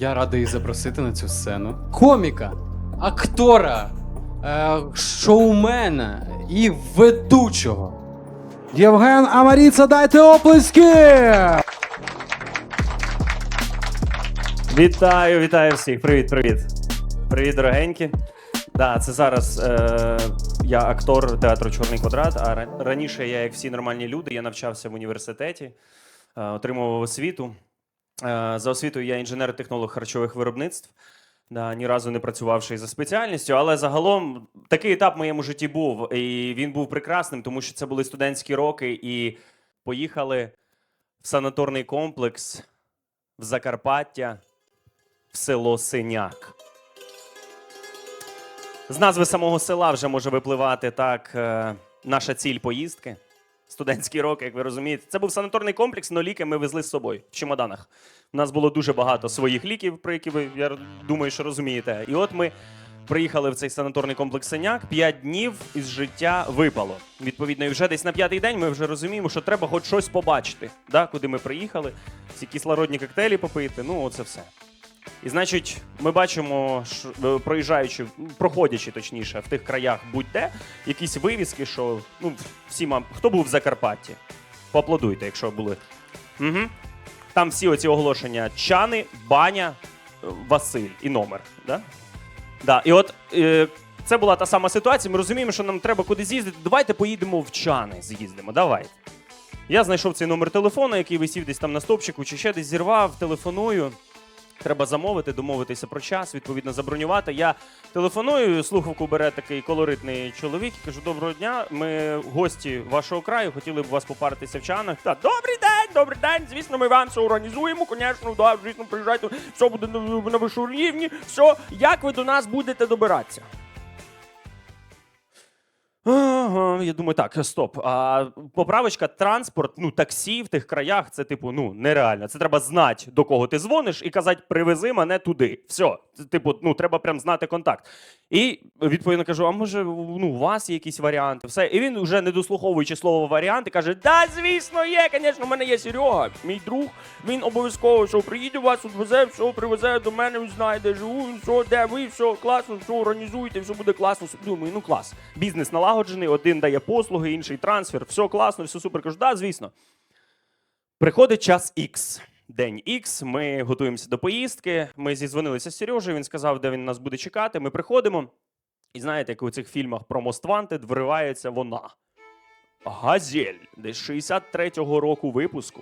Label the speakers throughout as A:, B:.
A: Я радий запросити на цю сцену коміка, актора, е, шоумена і ведучого.
B: Євген Амаріца, дайте оплески!
C: Вітаю, вітаю всіх. Привіт, привіт. Привіт, дорогенькі. Да, це зараз е, я актор театру Чорний квадрат. А раніше я, як всі нормальні люди, я навчався в університеті, е, отримував освіту. Е, за освітою я інженер-технолог харчових виробництв. Да, ні разу не працювавши за спеціальністю, але загалом такий етап в моєму житті був. І він був прекрасним, тому що це були студентські роки, і поїхали в санаторний комплекс в Закарпаття в село Синяк. З назви самого села вже може випливати так е, наша ціль поїздки. Студентські роки, як ви розумієте. Це був санаторний комплекс, але ліки ми везли з собою в чемоданах. У нас було дуже багато своїх ліків, про які ви, я думаю, що розумієте. І от ми приїхали в цей санаторний комплекс Синяк. П'ять днів із життя випало. Відповідно, і вже десь на п'ятий день ми вже розуміємо, що треба хоч щось побачити, да, куди ми приїхали, ці кислородні коктейлі попити. Ну, оце все. І значить, ми бачимо, е, проїжджаючи, проходячи точніше, в тих краях будь-де, якісь вивіски, що ну, всі мам, хто був в Закарпатті? Поаплодуйте, якщо були. Угу. Там всі оці оголошення: чани, баня, е, Василь і номер. Да? Да. І от е, це була та сама ситуація. Ми розуміємо, що нам треба кудись їздити. Давайте поїдемо в чани, з'їздимо. Давайте. Я знайшов цей номер телефону, який висів десь там на стовпчику, чи ще десь зірвав, телефоную. Треба замовити, домовитися про час, відповідно забронювати. Я телефоную, слухавку бере такий колоритний чоловік і кажу: доброго дня. Ми гості вашого краю, хотіли б вас попаритися в чанах. Та добрий день, добрий день. Звісно, ми вам все організуємо. Звісно, да, звісно, приїжджайте, все буде на вищому рівні. Все, як ви до нас будете добиратися? Я думаю, так, стоп. А поправочка, транспорт, ну таксі в тих краях, це типу, ну нереально. Це треба знати, до кого ти дзвониш, і казати, привези мене туди. Все, це, типу, ну треба прям знати контакт. І відповідно кажу: а може, ну, у вас є якісь варіанти? Все. І він вже не дослуховуючи слово варіанти, каже: Да, звісно, є, звісно, в мене є Серега, мій друг. Він обов'язково що приїде вас, відвезе, все, привезе до мене, він знає, де живу, все, де ви, все класно, все організуєте, все буде класно. Думаю, ну клас. Бізнес налагоджений, один дає послуги, інший трансфер, все класно, все супер. Кажу, да, звісно. Приходить час X. День X, ми готуємося до поїздки. Ми зізвонилися з Сережею, він сказав, де він нас буде чекати. Ми приходимо. І знаєте, як у цих фільмах про Most Wanted вривається вона. Газель, десь 63-го року випуску.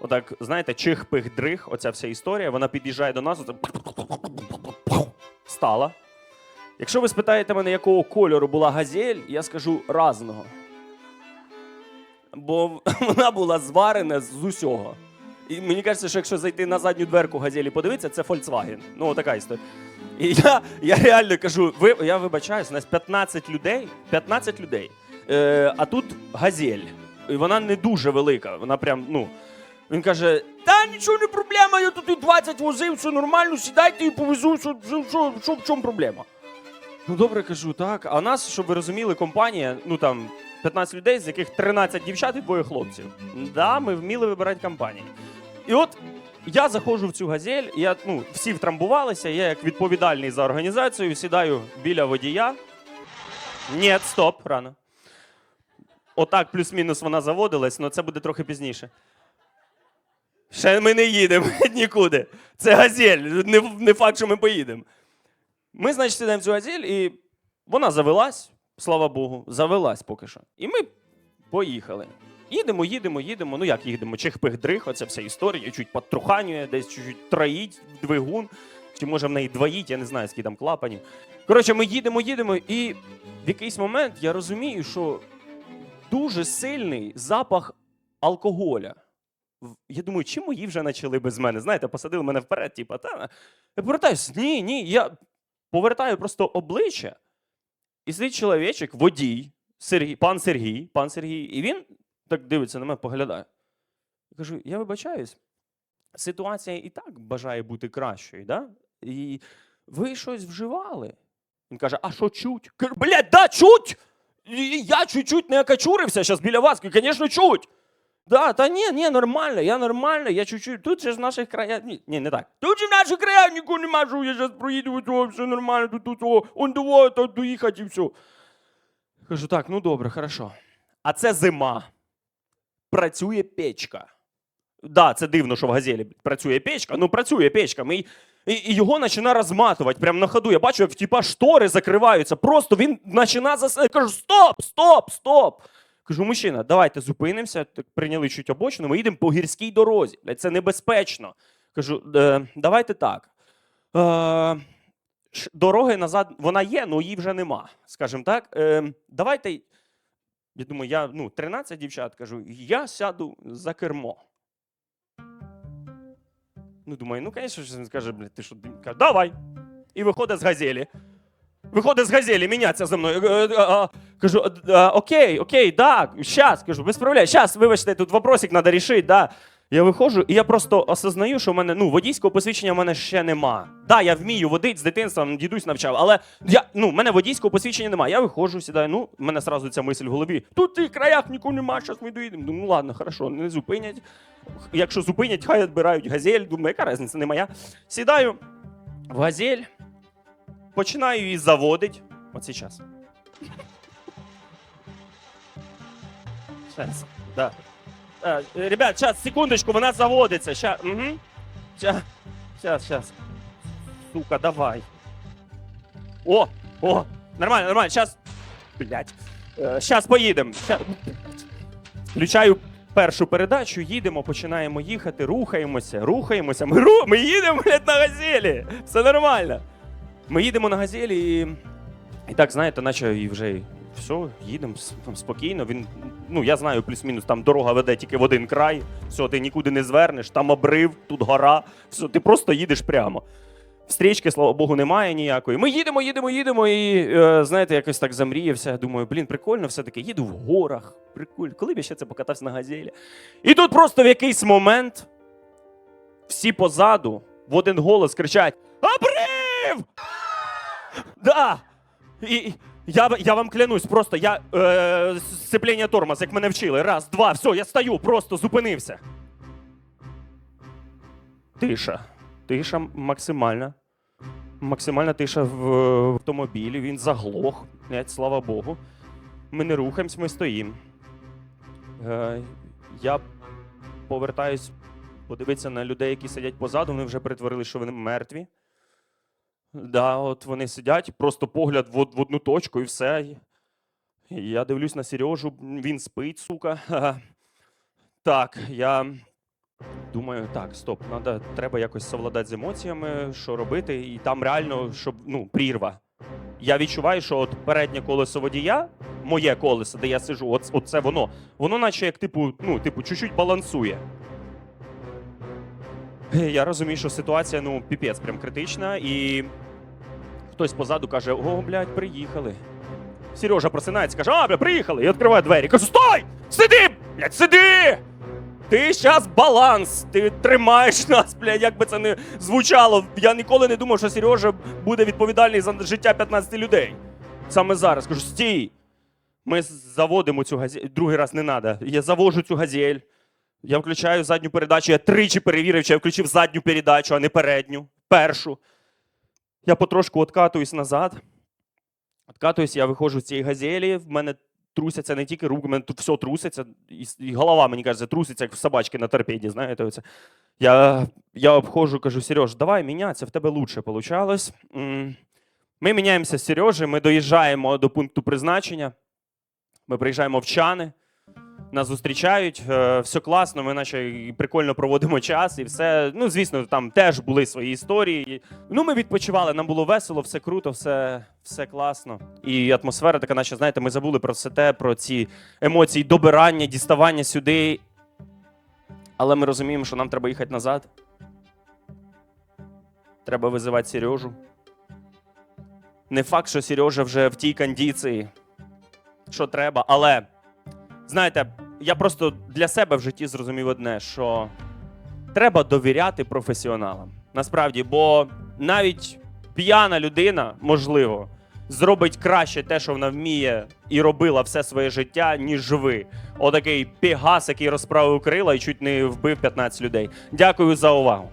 C: Отак, знаєте, чих-пих-дрих, оця вся історія, вона під'їжджає до нас, оце стала. Якщо ви спитаєте мене, якого кольору була газель, я скажу разного. Бо вона була зварена з усього. І мені кажеться, що якщо зайти на задню дверку газелі подивитися, це Volkswagen. Ну, така історія. І я, я реально кажу: ви, я вибачаюсь, у нас 15 людей, 15 людей. Е, а тут газель. І вона не дуже велика. Вона прям, ну. Він каже: Та нічого не проблема, я тут і 20 возив, все нормально, сідайте і повезу, що, що, що, що в чому проблема? Ну добре, кажу, так. А нас, щоб ви розуміли, компанія, ну там 15 людей, з яких 13 дівчат і двоє хлопців. Да, ми вміли вибирати компанії. І от я заходжу в цю газель, я, ну, всі втрамбувалися, я як відповідальний за організацію сідаю біля водія. Ні, стоп, рано. Отак, плюс-мінус вона заводилась, але це буде трохи пізніше. Ще ми не їдемо нікуди. Це газель. Не, не факт, що ми поїдемо. Ми, значить, сідаємо цю газель, і вона завелась, слава Богу, завелась поки що. І ми поїхали. Їдемо, їдемо, їдемо. Ну як їдемо? Чих-пих-дрих, оця вся історія, чуть потруханює, десь чуть-чуть троїть двигун. Чи може в неї двоїть, я не знаю, скільки там клапанів. Коротше, ми їдемо, їдемо, і в якийсь момент я розумію, що дуже сильний запах алкоголя. Я думаю, чи мої вже почали без мене? Знаєте, посадили мене вперед, типу, та. Я повертаюсь, ні, ні, я повертаю просто обличчя, і сидить чоловічок, водій, Сергій, пан Сергій, пан Сергій, і він так дивиться на мене, поглядає. Я кажу: я вибачаюсь, ситуація і так бажає бути кращою, да? І ви щось вживали. Він каже: а що чуть? Блядь, да, чуть! Я чуть-чуть не окачурився зараз біля вас. Звісно, чуть. Да, та ні, ні, нормально, я нормально, я чуть-чуть. Тут же ж в наших краях. Ні, ні, не так. Тут же в наших краях нікого нема, що я зараз проїду, то все нормально, тут, тут, о, он давай, то доїхати і все. Кажу, так, ну добре, хорошо. А це зима. Працює печка. Да, це дивно, що в газелі працює печка. Ну, працює печка. Ми, і, і його починає розматувати прямо на ходу. Я бачу, як типа штори закриваються. Просто він починає зас... Я Кажу, стоп, стоп, стоп. Кажу, мужчина, давайте зупинимося. Так прийняли чуть обочину, ми їдемо по гірській дорозі. Це небезпечно. Кажу, е, давайте так. Е, дороги назад, вона є, але її вже нема. Скажімо так. Е, давайте. Я думаю, я ну, 13 дівчат кажу, я сяду за кермо. Ну, думаю, ну, звісно, він скаже, блядь, ти що, давай. І виходить з газелі. Виходить з газелі, міняться за мною. Е, е, а, Кажу, «А, а, окей, окей, да, щас, кажу, без проблем. Щас, вибачте, тут вопросик треба рішити, да. Я виходжу, і я просто осознаю, що в мене ну, водійського посвідчення в мене ще нема. Да, я вмію водити з дитинства, дідусь навчав, але я, ну, в мене водійського посвідчення немає. Я виходжу, сідаю, ну, в мене сразу ця мисль в голові. Тут тих краях нікого нема, зараз ми доїдемо. Ну ладно, хорошо, не зупинять. Якщо зупинять, хай відбирають газель. Думаю, яка різниця, не моя. Сідаю в газель, починаю її заводити. Оцей час. Да. Е, ребят, сейчас, секундочку, вона заводиться. Ща, угу. Ща, щас, щас. Сука, давай. О, о, нормально, нормально, сейчас. Блять. Е, щас поїдемо. Ща... Включаю першу передачу, їдемо, починаємо їхати, рухаємося, рухаємося. Ми, ру... ми їдемо, блядь, на газелі. Все нормально. Ми їдемо на газелі і. І так, знаєте, наче і вже все, їдемо спокійно. Він, ну я знаю, плюс-мінус там дорога веде тільки в один край. Все, ти нікуди не звернеш, там обрив, тут гора. Все, ти просто їдеш прямо. Стрічки, слава Богу, немає ніякої. Ми їдемо, їдемо, їдемо, і е, знаєте, якось так замріявся. Думаю, блін, прикольно, все-таки їду в горах. Прикольно. Коли б я ще це покатався на газелі? І тут просто в якийсь момент всі позаду в один голос кричать: Обрив! Да! І я, я вам клянусь, просто я е, сцеплення тормоз, як мене вчили. Раз, два, все, я стою, просто зупинився. Тиша. Тиша максимальна. Максимальна тиша в е, автомобілі. Він заглох. Блядь, слава Богу. Ми не рухаємось, ми стоїмо. Е, я повертаюсь подивитися на людей, які сидять позаду. Вони вже притворили, що вони мертві. Да, от вони сидять, просто погляд в, в одну точку і все. Я дивлюсь на Сережу, він спить, сука. Так, я думаю, так, стоп, надо, треба якось совладати з емоціями, що робити, і там реально, щоб ну, прірва. Я відчуваю, що от переднє колесо водія, моє колесо, де я сижу, от, от це воно, воно наче як типу, ну, типу, чуть-чуть балансує. Я розумію, що ситуація ну піпець прям критична, і хтось позаду каже: О, блядь, приїхали. Сережа просинається, каже, а, бля, приїхали, і відкриває двері. Кажу, стой! Сиди! Блядь, сиди! Ти зараз баланс, ти тримаєш нас, блядь, як би це не звучало. Я ніколи не думав, що Сережа буде відповідальний за життя 15 людей. Саме зараз кажу, стій! Ми заводимо цю газель. Другий раз не треба. Я завожу цю газель. Я включаю задню передачу. Я тричі перевірив, чи я включив задню передачу, а не передню. Першу. Я потрошку откатуюсь назад. Откатуюсь, я виходжу з цієї газелі. В мене трусяться не тільки руки, в мене тут все труситься. І, голова, мені кажеться, труситься, як в собачки на торпеді. Знаєте, оце. Я, я обходжу, кажу, Сереж, давай мінятися, в тебе лучше получалось. Ми міняємося з Сережею, ми доїжджаємо до пункту призначення. Ми приїжджаємо в Чани. Нас зустрічають, е, все класно, ми наче прикольно проводимо час і все. Ну, звісно, там теж були свої історії. Ну, ми відпочивали, нам було весело, все круто, все, все класно. І атмосфера така, наче, знаєте, ми забули про все те, про ці емоції, добирання, діставання сюди. Але ми розуміємо, що нам треба їхати назад. Треба визивати Сережу. Не факт, що Сережа вже в тій кондиції, що треба, але. Знаєте, я просто для себе в житті зрозумів одне, що треба довіряти професіоналам. Насправді, бо навіть п'яна людина, можливо, зробить краще те, що вона вміє і робила все своє життя, ніж ви. отакий пегас, який розправив крила і чуть не вбив 15 людей. Дякую за увагу.